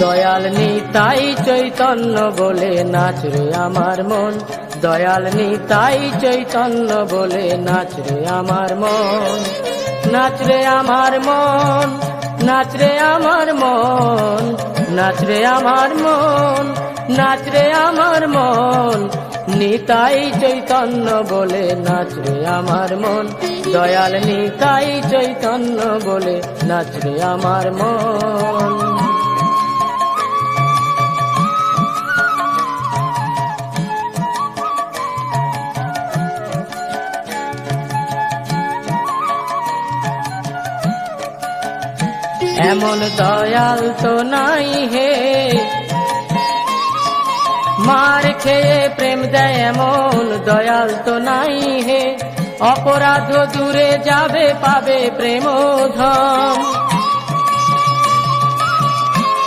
দয়াল নিতাই চৈতন্য বলে নাচ রে আমার মন। দয়াল নিতাই চৈতন্য বলে নাচ রে আমার মন। নাচ রে আমার মন, নাচ রে আমার মন, নাচ রে আমার মন, নাচ রে আমার মন। নিতাই চৈতন্য বলে নাচ রে আমার মন। দয়াল নিতাই চৈতন্য বলে নাচ রে আমার মন। এমন দয়াল তো নাই হে। মার খেয়ে প্রেম দেয় এমন দয়াল তো নাই হে। অপরাধ দূরে যাবে, পাবে প্রেম ধন